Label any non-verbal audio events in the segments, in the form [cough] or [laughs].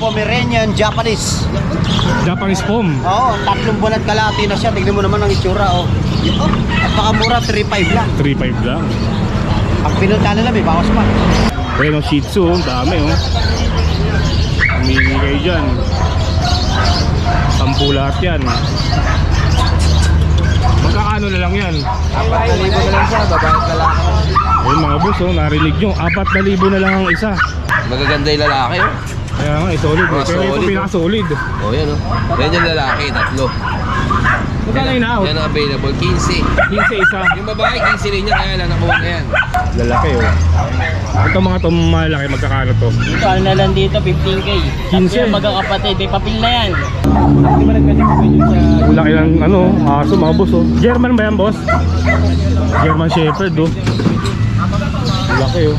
Pomeranian Japanese. Japanese foam. Oo, tatlong buwan at kalahati na siya. Tignan mo naman ang itsura, oh. Oh, napakamura, 3.5 lang. 3.5 lang. Pag pinunta nila, may bawas pa. Ang Shih Tzu, ang dami oh. Humingi kayo dyan. Sampu lahat yan. Magkakaano na lang yan? Apat na libo na lang siya, babae at lalaki. Ayun mga boss oh, narinig nyo. 4,000 na lang ang isa. Magaganda yung lalaki, oh. Kaya nga, eh, solid. Eh. Mga Pero ito solid, pinaka-solid. Oh, yan, oh. Yan yung lalaki, tatlo. Magkano yun out? Yan ang available, 15. 15 isa. Yung babae, 15 rin niya, kaya lang nakuha na yan. Lalaki oh. Ito mga to malaki, magkakano to? Dito, ano na lang dito, 15k. 15. Tapos yung magkakapatid, may papel na yan. Laki ng ano, aso mga boss oh. German ba yan boss? German Shepherd oh. Laki oh.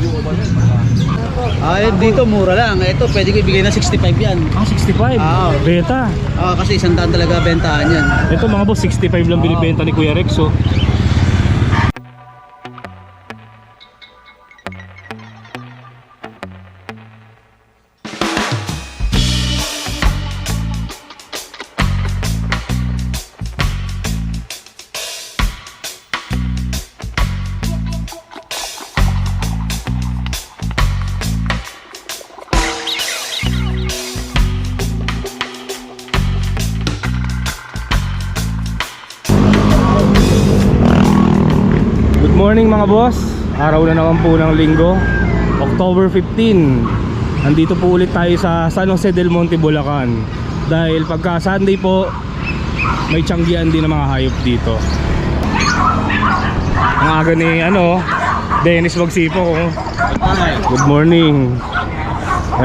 Ay, dito mura lang. Ito, pwede ko ibigay na 65 yan. Ah, 65. Ah. Beta. Ah, kasi isang daan talaga bentahan yan. Ito mga boss, 65 lang binibenta ni Kuya Rex oh. Morning mga boss. Araw na naman po ng linggo. October 15 Nandito po ulit tayo sa San Jose del Monte, Bulacan. Dahil pagka Sunday po May tiyanggian din ng mga hayop dito. Ang aga ni ano Dennis Magsipo. Good morning.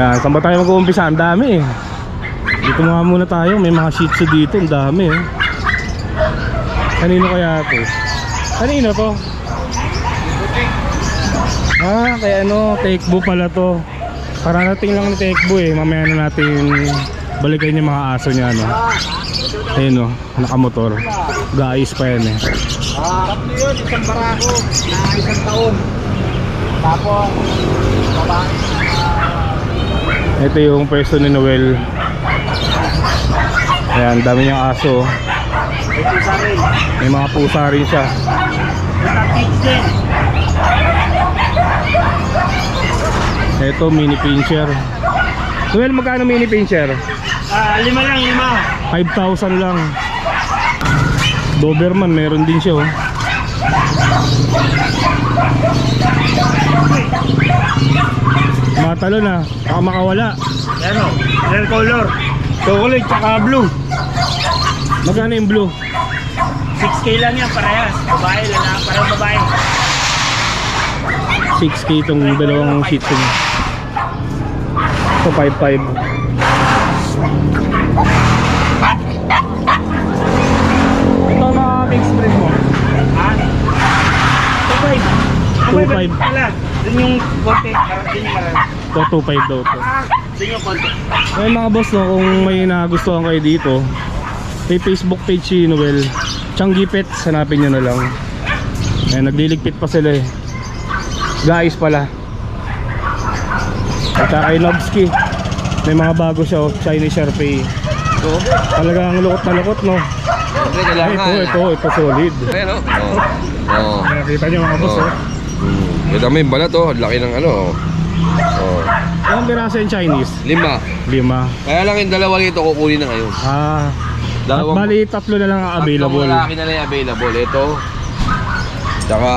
Yan, saan ba tayo mag-uumpisa? Ang dami eh. Dito nga muna tayo. May mga shih tzu dito, ang dami eh. Kanino kaya to? Kanino to? Ah, kaya ano, Tekbo pala to. Kararating lang ni Tekbo eh. Mamaya na natin balikan yung mga aso niya, no? Ayun, no? Nakamotor. Guys pa yan eh. Ah, tatlo yun, isang barako na isang taon. Tapos, babae. Ito yung pwesto ni Noel. Ayan, dami niyang aso. oh. May mga pusa rin siya. Ito, kids din. Ito, mini pincher. Noel, magkano mini pincher? Ah, lima lang, lima. 5,000 lang. Doberman, meron din siya oh. Matalo na, baka makawala. Yan o, red color. Chocolate, tsaka blue. Magkano yung blue? 6K lang yan, parehas. Babae, lalaki, parang babae. 6k itong dalawang shih tzu niya. Ito 5.5. Ito mga mixed breed mo. Ha? 2.5. 2.5. Wala, dun yung konti, parang din yung marami. Ito 2.5 daw to. Konti. Ay mga boss no, kung may nagustuhan kayo dito, may Facebook page si Noel. Changi Pets, hanapin nyo na lang. Ay, nagliligpit pa sila eh. Guys pala. At kay Nobski, may mga bago siya, oh, Chinese Sharpei. Ito, Talagang lukot na lukot no. Ay, kailangan. ito, ito, ito solid. Ayan, oh. Oh. Oh. Nakita nyo mga boss Oh. oh. Ito yung balat, oh. Laki ng ano, oh. Oh. Ilang piraso yung Chinese? Lima. Lima. Kaya lang yung dalawa rito kukunin na ngayon. Ah, at Dalawang bali tatlo na lang ang available. Lalaki na lang yung available. Ito. Tsaka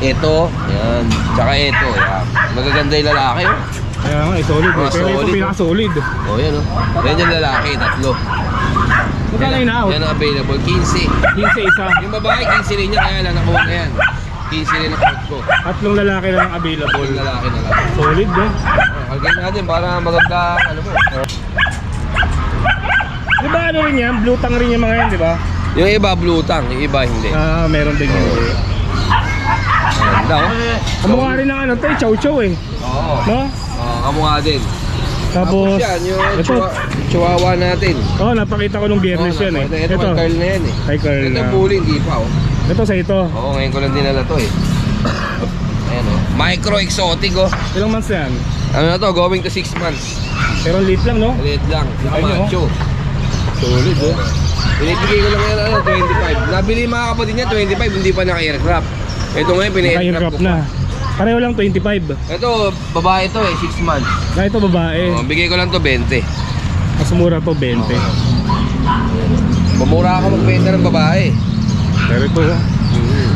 ito. Yan. Tsaka ito. Yan. Magaganda yung lalaki, oh. Kaya nga, eh, solid. Eh. Mga Pero ito solid, oh. pinaka-solid. Oh, yan, oh. Yan yung lalaki, tatlo. Magkano yun out? Yan ang available. 15. 15 isa. Yung babae, 15 rin niya. Kaya lang nakuha na yan. 15 rin ang count ko. Tatlong lalaki na lang available. Full lalaki na lang. Solid, no? Oh, Kalgay natin para maganda, ano mo. Di ba ano rin yan? Blue tang rin yung mga yan, di ba? Yung iba, blue tang. Yung iba, hindi. Ah, meron din yun. Ganda, oh. Kamukha rin ng ano to, eh, chow chow eh. Oo. No? Kamukha din. Tapos, yan, yung ito. chihuahua, chihuahua natin. Oh, napakita ko nung biyernes Oo, yan eh. Ito, ito, Ito. Carl na yan eh. Kay Carl Ito na. bully, hindi pa oh. Ito sa ito. Oo, ngayon ko lang dinala to eh. Ayan oh. Micro exotic oh. Ilang months na yan? Ano na to, going to 6 months. Pero late lang, no? Ulit lang. Saka Ayun, oh. macho. Solid, oh. Binibigay ko lang yan, ano, 25. Nabili mga kapatid niya, 25, hindi pa naka-aircraft. Ito ngayon, pina-aircraft Naka-aircraft ko na. Pa. Pareho lang 25. Ito, babae to eh, 6 months. Na ito babae. Oh, bigay ko lang to 20. Mas mura to 20. Bumura ako magbenta ng babae. Pero ito, oh.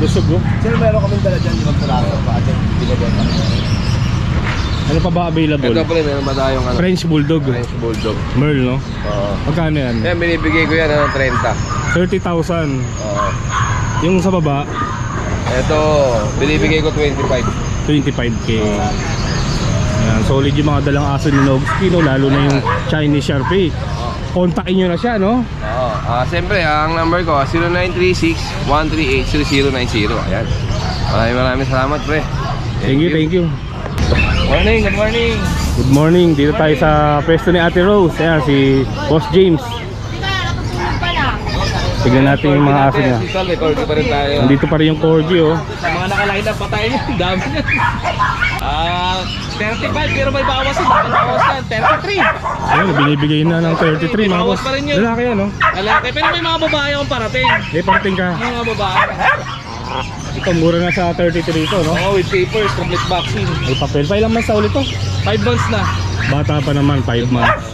Lusog, oh. Sir, meron kaming dala dyan, limang piraso pa. Dyan, binibenta. Ano pa ba available? Ito pala, meron ba tayong ano? French Bulldog. French Bulldog. Merl, no? Oo. Magkano yan? Yan, binibigay ko yan, ano, 30. 30,000. Oo. Yung sa baba, Ito, binibigay ko 25. 25k. Ayan, solid yung mga dalang aso ni Nogski, no? Lalo na yung Chinese Sharpie. Kontakin nyo na siya, no? Oo. Ah, siyempre, ang number ko, 0936-138-0090. Ayan. Maraming maraming salamat, pre. Thank you, thank you. Morning, good morning. Good morning. Dito tayo sa pwesto ni Ate Rose. Ayan, si Boss James. Tignan natin yung mga aso niya. Sal, record pa rin tayo. Nandito pa rin yung corgi, oh. Sa mga nakaline up pa tayo niya, dami niya. Ah, 35 pero may bawas yun. May bawas yan, 33. Ayun, binibigay na ng 33 mga boss. Bawas pa rin yun. Lalaki yan, no? Lalaki, pero may mga babae akong parating. Eh, parating ka. May mga babae. Ito, mura na sa 33 ito, no? Oh, with papers, complete vaccine. May papel pa. Ilang months na ulit to? 5 months na. Bata pa naman, 5 months.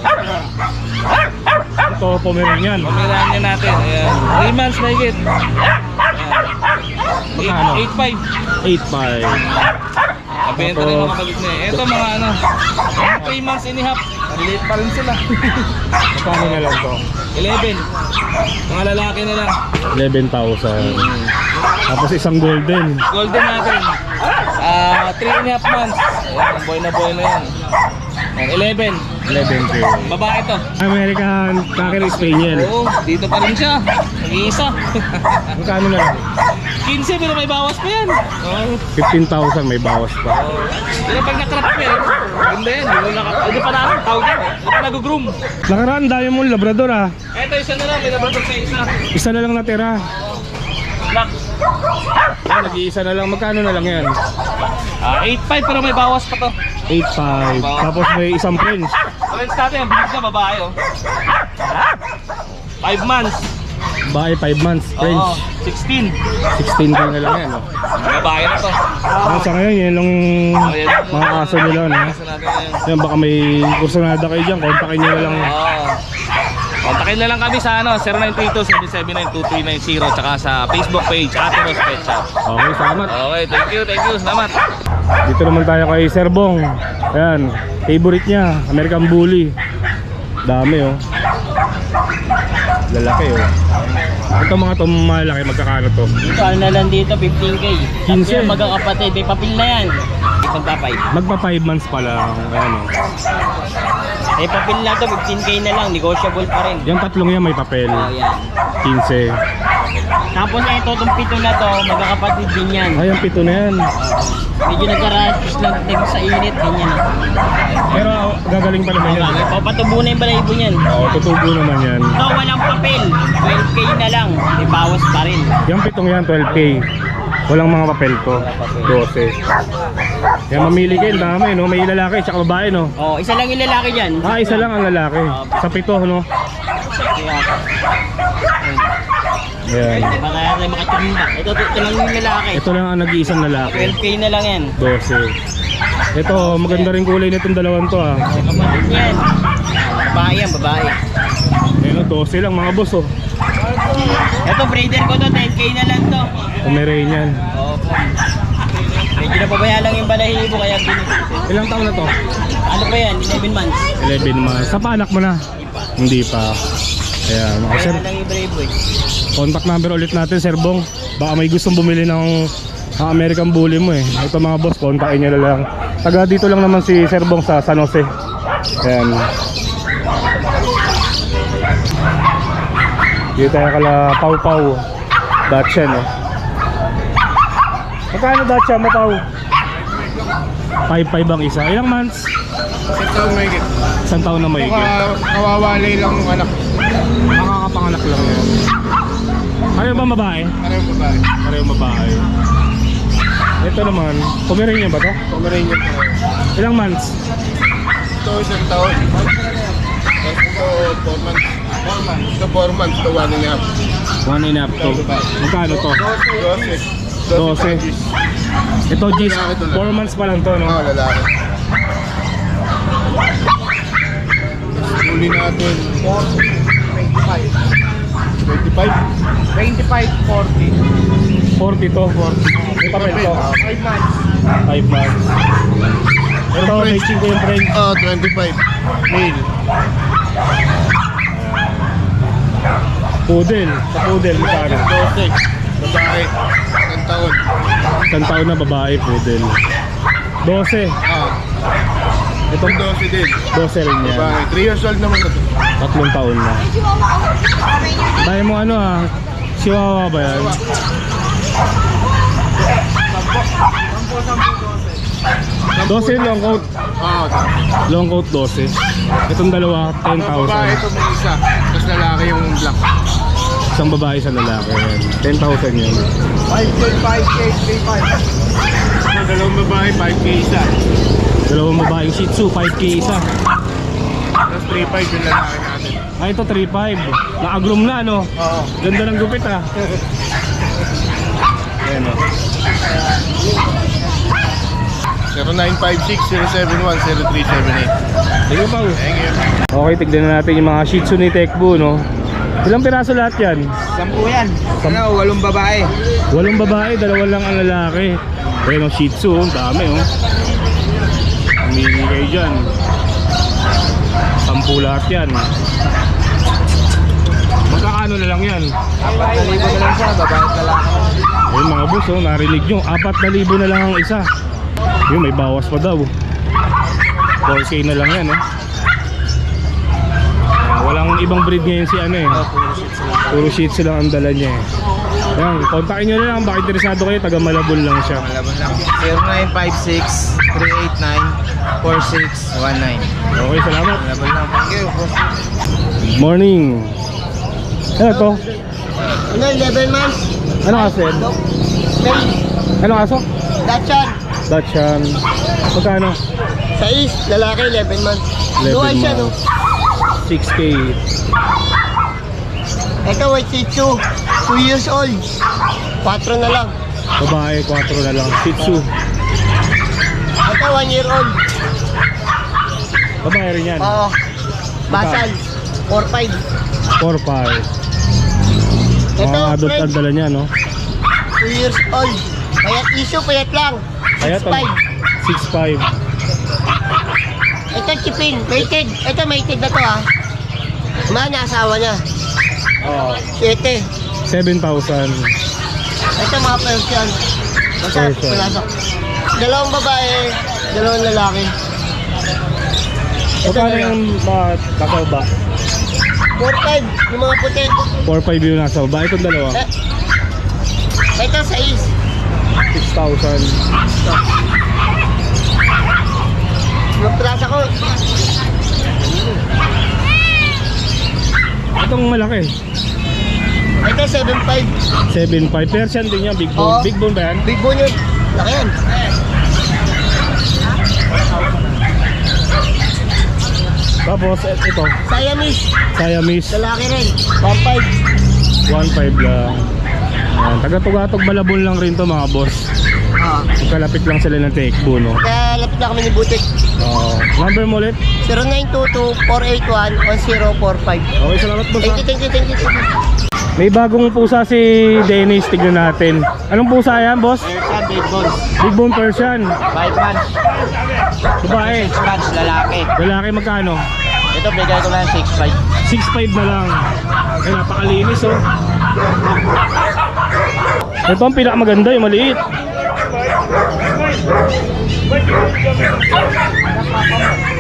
Ito, Pomeranian. Niya natin. Ayan. 3 months na higit. Magkano? 8.5. 8.5. Nabenta rin mga kapatid niya. Ito mga ano, 3 months and a half. Maliit pa rin sila. Magkano na lang to? 11. Mga lalaki na lang. 11,000. Tapos isang golden. Golden natin. Ah, 3 and a half months. Ayan, boy na boy na yan. Ayan, 11. 11k. Babae to. American Cocker Spaniel. Oo, dito pa rin siya. Nag-iisa. Magkano na lang? 15 pero may bawas pa yan. Oo. 15,000 may bawas pa. Pero pag nakrap pa yan, ganda yan. Hindi na Hindi pa namin, tawag yan. Hindi pa nag-groom. Nakaraan, dami mong labrador ah. Eto, isa na lang. May nabatok sa isa. Isa na lang natira. Black. Yan, nag-iisa na lang. Magkano na lang yan? Ah, 8.5 pero may bawas pa to. 8.5. Tapos may isang French. Friends natin, ang bilis na babae oh. 5 months. Bahay 5 months. French. Oo, 16. 16k na lang yan. Oh. Babae na to. Ah, sa ngayon, yan lang Oh, yan. mga aso nila. No? Aso natin ngayon. Yan, baka may kursunada kayo dyan. Kontakin nyo na lang. Oo. Kontakin na lang kami sa ano, 0932-779-2390 tsaka sa Facebook page, Ate Rose Pet Shop. Okay, salamat. Okay, thank you, thank you. Salamat. Dito naman tayo kay Sir Bong. Ayan, favorite niya, American Bully. Dami oh. Lalaki oh. Ito mga to malaki, magkakano to? Dito, ano na lang dito, 15k. 15. Yan, magkakapatid, may papel na yan. Magpapay. Magpa 5 months pa lang. Ayan oh. May papel na to, 15k na lang, negotiable pa rin. Yung tatlong yan may papel. Oh, yan. 15. Tapos ito, itong pito na to, magkakapatid din yan. Ay, ang pito na yan. Medyo nagka-rashes lang din sa init, ganyan. Pero gagaling pa naman yan. Okay, papatubo na yung balahibo niyan. Oo, tutubo naman yan. Ito, walang papel. 12k na lang. May bawas pa rin. Yung pitong yan, 12k. Walang mga papel to. 12. Yan, mamili kayo. Dami, no? May lalaki, tsaka babae, no? Oh, isa lang yung lalaki dyan. Ah, isa lang ang lalaki. Sa pito, no? Kaya, Ayan. baka tayo makachumba. Ito, ito lang yung lalaki. Ito lang ang nag-iisang lalaki. 12k na lang yan. 12. Ito, maganda rin kulay nitong dalawang to, ah. Kapatid niyan. Babae yan, babae. Ayun, 12 lang, mga boss, oh. Ito, breeder ko to, 10k na lang to. Pomeranian. Opo. Medyo napabaya lang yung balahibo, kaya binigay. Ilang taon na to? Ano pa yan? 11 months. 11 months. Sa panak mo na? Hindi pa. Ayan, mga sir. Kaya lang yung brave boy. Contact number ulit natin, Sir Bong. Baka may gustong bumili ng American Bully mo eh. Ito mga boss, kontakin nyo na lang. Taga dito lang naman si Sir Bong sa San Jose. Ayan. Dito tayo kala Pau Pau. Dacia no. Magkano Dacia mo Pau? 5-5 ang isa. Ilang months? Ito, may Isang taon na may kawawalay lang anak. Makakapanganak lang yan. Ano ba babae? Parang babae. Parehong babae. Ito naman, Pomeranian ba to? Pomeranian po. Ilang months? Ito, isang taon. Ito, 4 months. 4 months. Ito, 4 months. Ito, 1 and a half. One and a half to. Magkano to? 12. 12. Ito, Gis, 4 months pa lang to, no? Oo, lalaki. 25, 40. 40 to. 40. May papel to. 5 months. 5 months. Ito, may 5 yung friend. Oo, 25. Male. Poodle. Sa poodle, magkano? 12. Babae. Isang taon. Isang taon na babae, poodle. 12. Ah, Ito, ito 12 din. 12 rin yan. Babae. 3 years old naman ito. Tatlong taon na. Tayo mo ano ah, Chihuahua ba yan? Dose long coat. Oo. Long coat 12. Itong dalawa, Ang babae 10,000. ito may isa. Tapos lalaki yung black. Isang babae sa lalaki. Yan. 10,000 yun. 5K, 5K, 3.5. Ito, dalawang babae, 5K isa. Dalawang babaeng Shih Tzu, 5K isa. Tapos 3.5 yung lalaki natin. Ah, ito 3,500. Na-agrom na, no? Oo. Ganda ng gupit, ah. Ayan, oh. 0956-071-0378. Thank you, Pao. Thank you. Okay, tignan na natin yung mga Shih Tzu ni Tekbu, no? Ilang piraso lahat yan? Sampu yan. Ano, walong babae. Walong babae, dalawa lang ang lalaki. Ayan ang Shih Tzu, oh, ang dami oh. Amili kayo dyan. Sampu lahat yan. Magkakano na lang yan? 4,000 na lang siya, babae at lalaki. Ayun mga boss, oh, narinig nyo. 4,000 na lang ang isa. Yun, may bawas pa daw. 4K na lang yan, eh. Walang ibang breed ngayon si ano eh. Puro shih tzu lang ang dala niya eh. Yan, kontakin nyo na lang. Baka interesado kayo, taga Malabon lang siya. Malaban lang. 0956-389-4619. Okay, salamat. Thank you. Morning. Ano to? Ano, 11 months? Ano yan? May Ano kaso? Dachshund. Dachshund. Magkano? Sa East, lalaki, 11 months. 11 Dual siya, no? months. 6K. Ito, white Shih Tzu. 2 years old. 4 na lang. Babae, 4 na lang. Shih Tzu. Ito, 1 year old. Babae rin yan. Oo. Basal. 4-5. 4-5. Ito, Mga adult French. ang dala niya, no? 2 years old. Payat issue, payat lang. Kaya to, 6'5". 6'5". Ito, chipin. Mated. Ito, mated na to, ha. Man, asawa niya. Oo. 7. 7,000. Ito, mga Persian. Persian. pulasok. Dalawang babae, dalawang lalaki. Magkano yung mga kakauba? 4-5, yung mga puti. 4-5 yung nasa baba. Itong dalawa. Eh, ito sa is. 6,000. Yung plaza ko, Itong malaki. ito 7.5. 7.5. Persian din yan. Big bone. Oo. Big bone ba yan? Big bone yun. Laki yan. Tapos et- ito. Siamese, Siamese. lalaki rin. 1.5. 1.5 lang. Ayan. Taga-tugatog malabon lang rin to mga boss. Ah. Magkalapit lang sila ng Tekbo, no? Kaya lapit na kami ni Butik. Oo. number mo ulit? 0922-481-1045. Okay, salamat boss. Thank ha? you, thank you, thank you. thank you. May bagong pusa si Dennis. Tignan natin. Anong pusa yan, boss? Persian, big bones. Big bone Persian. 5 months. Babae. 6 months, lalaki. Lalaki magkano? Ito, bigay ko lang 6.5. 6.5 na lang. Ay, napakalinis oh. Ito ang pinakamaganda, yung maliit.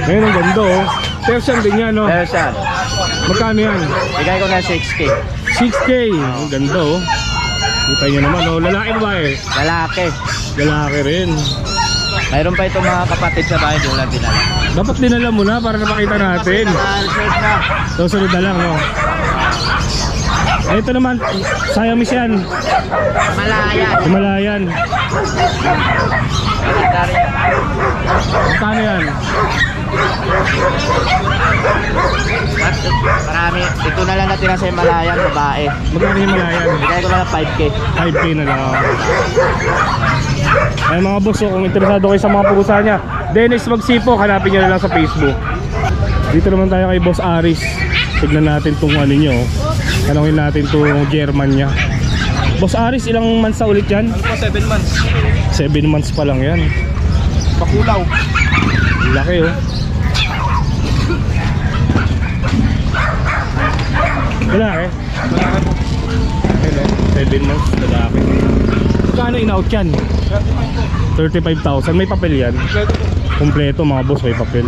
Ngayon ang ganda oh. Persian din yan oh. Persian, Magkano yan? bigay ko lang 6K. 6K. Ang ganda oh. Kita nyo naman oh. Lalaki ba eh? Lalaki. Lalaki rin. Mayroon pa itong mga kapatid sa bahay, di lang dinala. Dapat dinala mo na para napakita natin. na. Susunod na lang no. Ito naman, Siamese yan. Malaya. Himalayan. Magkano yan? At marami. Ito na lang natira sa Himalayan, babae. Magkano yung malayan? Bigay ko lang ng 5K. 5K na lang. Ay mga boss, oh, kung interesado kayo sa mga pusa niya, Dennis Magsipo, hanapin nyo na lang sa Facebook. Dito naman tayo kay Boss Aris. Tignan natin tong ano nyo. oh. Tanungin natin tong German niya. Boss Aris, ilang months na ulit yan? Ano po, 7 months. 7 months pa lang yan. Pakulaw. Laki oh. Lalaki? Hello. 7 months, lalaki. Kano in-out yan? 35,000. May papel yan. Kompleto mga boss, may papel.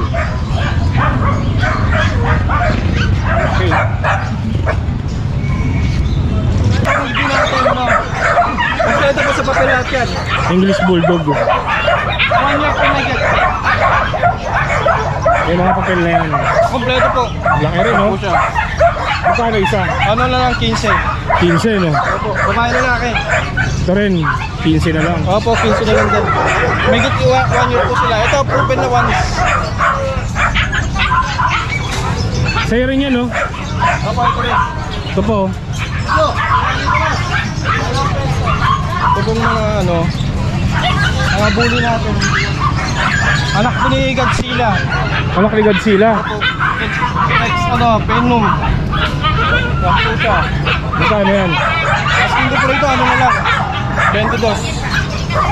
Okay. Kompleto po sa papel lahat yan. English Bulldog. One year po na get. Yung mga papel na yan. Kompleto po. Laki rin, no? Po siya. Magkano isa? Ano na lang 15. 15, no? Opo, babae lalaki. Ito rin, 15 na lang. Opo, 15 na lang din. May git one year po sila. Ito, proven na once. Sa'yo rin yan, no? Opo, ito rin. Ito po. oh. Ito pong mga ano, mga bully natin. Anak po ni Godzilla. Anak ni Godzilla. Next, ano, Venom. Siya. Magkano yan? Asking ko po rito, ano na lang. 22.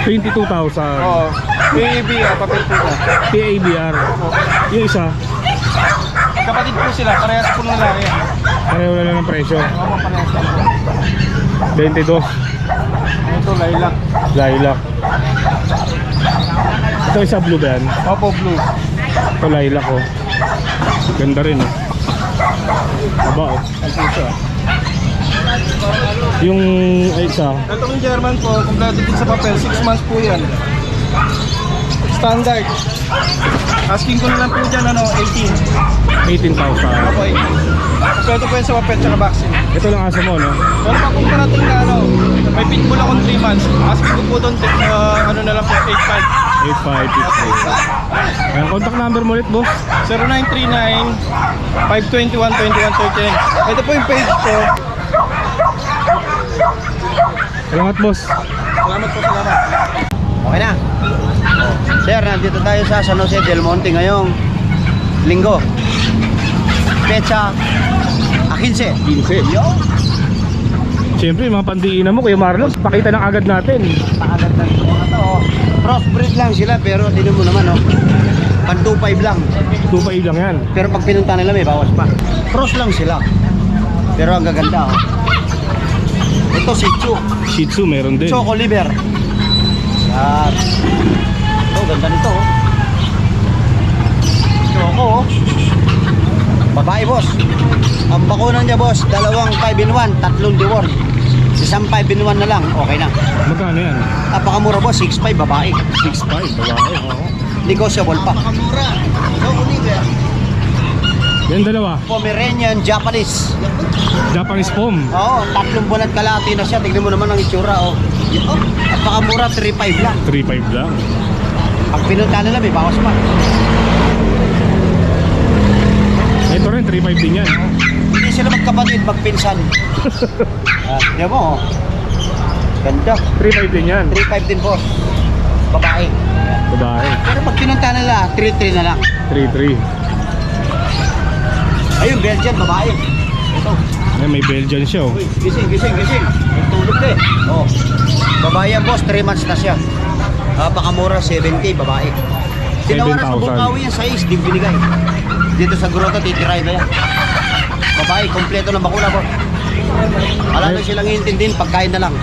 22,000. Oo. PAB, ah, papel po na. PABR. Yung isa, Kapatid po sila, parehas po ng lalaki. pareho na lang ng presyo. Oo, parehas lang. 22. Ito, lilac. Lilac. Ito isa blue ba yan? Opo, blue. Ito lilac oh. Ganda rin oh. Siya. Yung ay, isa, Itong German po, kompleto din sa papel, 6 months po yan. Standard. Asking ko na lang po dyan, ano, 18. 18,000. Opo, 18. Kompleto po yan sa papel, tsaka vaccine. Ito lang aso mo no? Pero pag kung parating na, ano, may pitbull akong 3 months. Asking ko po doon, uh, ano na lang po, 8.5. 85. Ayan, contact number mo ulit boss. 0939-521-2139. Ito po yung page ko. Salamat boss. Salamat po, salamat. Okay na. Sir, nandito tayo sa San Jose del Monte ngayong linggo. Pecha 15. 15. Yo, Siyempre, mga pandiinan mo, Kuya Marlon, pakita ng agad natin. pakagad na ito mga to. oh. Crossbreed lang sila pero tinan mo naman oh. Pan 2.5 lang. 2.5 lang yan. Pero pag pinunta nila may bawas pa. Cross lang sila. Pero ang gaganda oh. Ito si Chu. Shih Tzu meron din. Choco liver. Yan. Ito, ganda nito oh. Choco oh. Babae boss. Ang bakunan niya boss, dalawang 5 in 1, tatlong deworm. Isang 5 in 1 na lang, okay na. Magkano yan? Napakamura boss, 6.5 babae. 6.5, babae. Oo. Negotiable pa. Napakamura. Choco liver. Yan dalawa. Pomeranian Japanese. Japanese Pom. Oo, tatlong buwan at kalahati na siya. Tignan mo naman ang itsura oh. Oh, napakamura 3.5 lang. 3.5 lang. Pag pinunta nila may bawas pa. Ito rin, 3.5 din yan. Hindi sila magkapatid, magpinsan. [laughs] ah, yan mo, oh. Ganda. 3.5 din yan. 3.5 din, boss. Babae. Babae. Pero pag pinunta nila, 3.3 na lang. 3.3. Ayun, Belgian, babae. Ito. May Belgian siya oh. Uy, gising, gising, gising. Tulog na eh. Oh. Babae yan, boss. 3 months na siya. Napakamura, 7K, babae. Tinawaran sa 7,000. Bukawi yan, 6, di binigay. Dito sa grotto, titirahin na yan. Babae, kompleto ng bakuna, boss. Wala na silang iintindihin, pagkain na lang.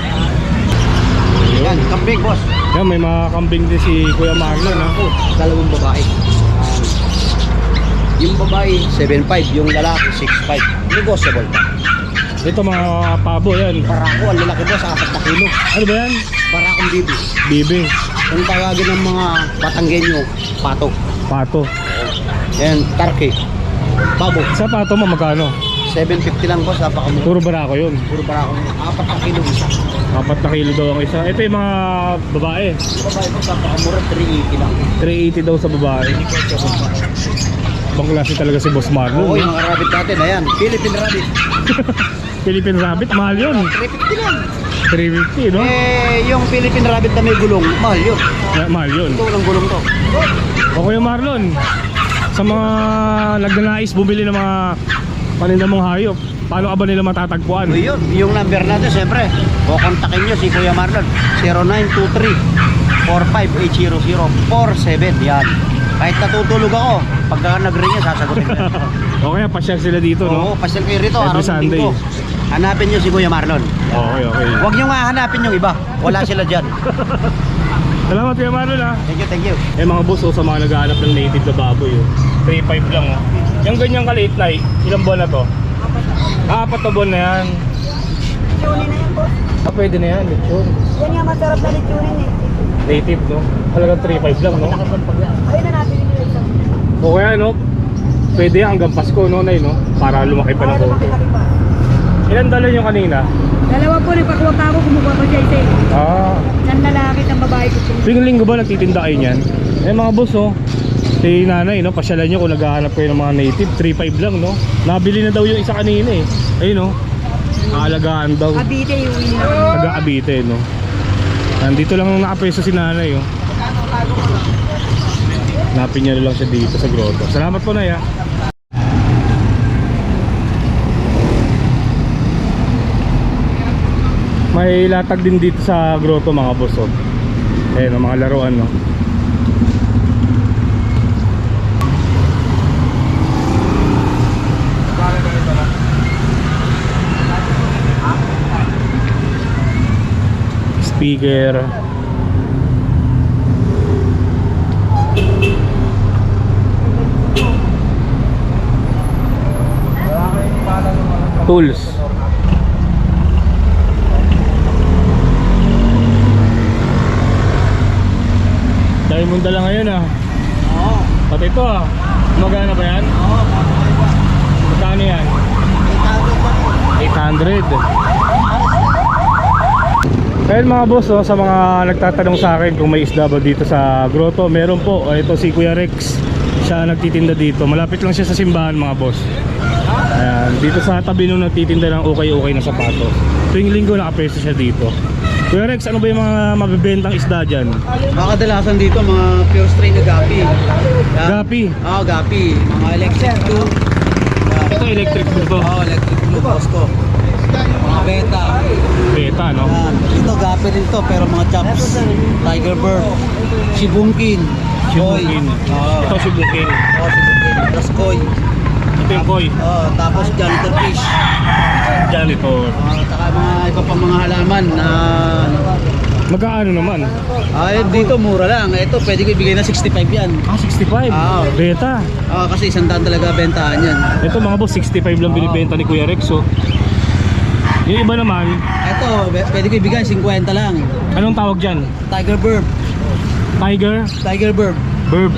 Yan, kambing, boss. Yan, may mga kambing din si Kuya Marlon ha. Oh, dalawang babae. Yung babae, 7.5. Yung lalaki, 6.5. Negotiable pa. Ito mga pabo yan. Barako, ang lalaki boss, 4 na kilo. Ano ba yan? Barakong bibi. Bibi. Ang tawagin ng mga Batanggenyo, pato. Pato. Yan, tarke. Babo. Sa pato mo magkano? 750 lang boss, napakamura. Puro barako yun. Puro para akong apat na kilo isa. Apat na kilo daw ang isa. Ito yung mga babae. Babae boss, napakamura, 380 lang. 380 daw sa babae. Ibang klase talaga si Boss Oo, Marlon. yung mga rabbit natin, ayan. Philippine rabbit. [laughs] Philippine Rabbit, mahal yun. 350 lang. 350, no? Eh, yung Philippine rabbit na may gulong, mahal yun. Yeah, mahal yun. Ito walang gulong to. O Kuya Marlon, sa mga nagnanais bumili ng mga paninda mong hayop, paano ka ba nila matatagpuan? So yun, yung number natin, siyempre, o kontakin nyo si Kuya Marlon, 0923-4580047, yan. Kahit natutulog ako, pagka nag-ring niya, sasagutin ko. [laughs] o kaya pasyal sila dito, Oo, no? pasyal kayo rito, Every araw ng Sunday. linggo. Hanapin nyo si Kuya Marlon. Okay, okay. Huwag nyo nga hanapin yung iba, wala sila dyan. [laughs] Salamat Kuya Marlon, ha? Thank you, thank you. Eh mga boss, oh, sa mga naghahanap ng native na baboy, oh. 3.5 lang, oh. Yung ganyang kaliit na, ilang buwan na to? Ah, apat na buwan na yan. Tunin na yan, boss. Ah, pwede na yan, lechon. Yan nga masarap na litunin eh. Native, no? Talagang 3.5 lang, no? Ayun na natin yung isa. O kaya, no? Pwede hanggang Pasko, no, Nay, no? Para lumaki pa ng konti. Ilan dala nyo kanina? Dalawa po, nagpakuha pa ako, kumukuha ko siya isa eh. Ah, Ng lalaki, ng babae ko tuwing linggo ba nagtitinda kayo niyan? Eh mga boss, oh. Si nanay, no? Pasyalan nyo kung naghahanap kayo ng mga native. 3.5 lang, no? Nabili na daw yung isa kanina, eh. Ayun, no? Kaalagaan daw. Abite yung na. Taga Abite, no? Nandito lang nakapreso si nanay, oh. Napin niya na lang siya dito sa grotto. Salamat po, Nay, ah. May latag din dito sa grotto mga boss, oh. Ayan, oh, mga laruan, no? Speaker. Tools. Dahil mong dala ngayon ah. Oo. Pati ito ah. Magana ba yan? Oo, Magkano yan? 800. Ayun mga boss, oh, sa mga nagtatanong sa akin kung may isda ba dito sa grotto, meron po. Oh, ito si Kuya Rex. Siya nagtitinda dito. Malapit lang siya sa simbahan mga boss. Ayan, dito sa tabi nung nagtitinda ng okay-okay na sapatos. Tuwing linggo nakapreso siya dito. Kuya Rex, ano ba yung mga mabibentang isda dyan? Mga kadalasan dito, mga pure strain na gapi. Yan. Gapi. Oo, gapi. Mga electric blue. Yan. Ito electric blue to. Oo, electric blue, Costco. Mga beta. Beta, no? Yan. Ito, gapi rin to, pero mga chops. Tiger bird. Shibungkin. Shibukin. Oo. Ito shibukin. Oo, shibungkin. Plus koi. Ito yung koi. Oo, tapos janitor fish. Janitor. Uh, saka mga iba pang mga halaman na Magkaano naman? ay dito mura lang. Ito pwede ko ibigay na 65 yan. Ah, 65. Ah. Beta. Ah, kasi isang daan talaga bentahan yan. Ito mga boss, 65 lang binibenta ni Kuya Rex, oh. Yung iba naman, Ito, pwede ko ibigay 50 lang. anong tawag dyan? Tiger bird. Tiger, Tiger bird. Burb.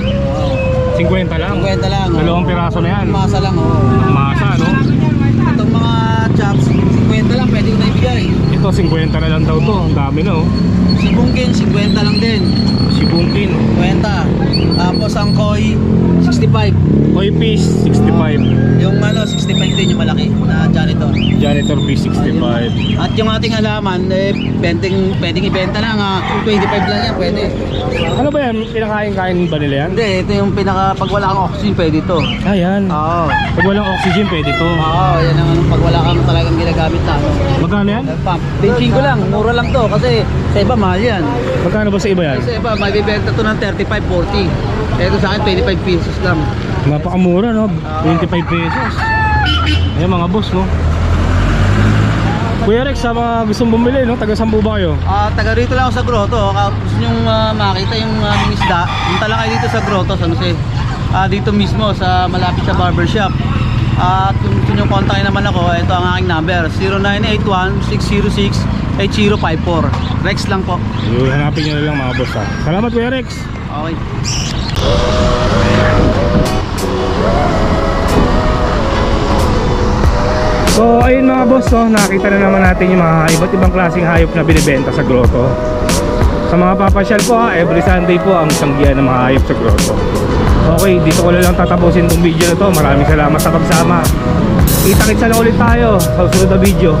50 lang. 50 lang. oh. Dalawang piraso na yan. Masa lang, oh. Ang Masa, no? Itong mga chops, 50 lang pwede ko na ibigay. Ito, 50 na lang daw to. Ang dami na, oh. Sibungkin, 50 lang din. Sibungkin. 50. Tapos ang koi, 65. Koi fish, 65. Yung ano, 65 din yung malaki na janitor. Janitor fish, 65. At yung ating halaman, eh, pwedeng, pwedeng ibenta lang ha. 25 lang yan, pwede. Ano ba yan? Pinakain-kain ba nila yan? Hindi, ito yung pinaka, pag wala kang oxygen, pwede ito. Ah, yan. Oo. Pag walang oxygen, pwede to. Oo, yan ang ano, pag wala kang talagang ginagamit na ano. Magkano yan? Pump. 25 lang, mura lang to kasi sa iba mahal yan. Magkano ba sa iba yan? Sa iba, may bibenta to ng 35, 40. Ito sa akin, 25 pesos lang. Napakamura, no? 25 pesos. Ayan mga boss, no? Kuya Rex, sa mga gustong bumili, no? Taga Sambu ba kayo? Ah, taga rito lang ako sa grotto. Kaya gusto nyo makita yung aming isda, punta lang kayo dito sa grotto, San Jose. Ah, dito mismo sa malapit sa barbershop. At kung gusto nyo kontakin naman ako, ito ang aking number 0981-606-8054 Rex lang po Yung hanapin nyo na lang mga boss, ha? Salamat, Kuya Rex! Okay So ayun mga boss, no, nakita na naman natin yung mga iba't ibang klaseng hayop na binibenta sa grotto. Sa mga papasyal po ha, every Sunday po ang sanggihan ng mga hayop sa grotto. Okay, dito ko na lang tatapusin tong video na to. Maraming salamat sa pagsama. Kita-kitsa na ulit tayo sa susunod na video.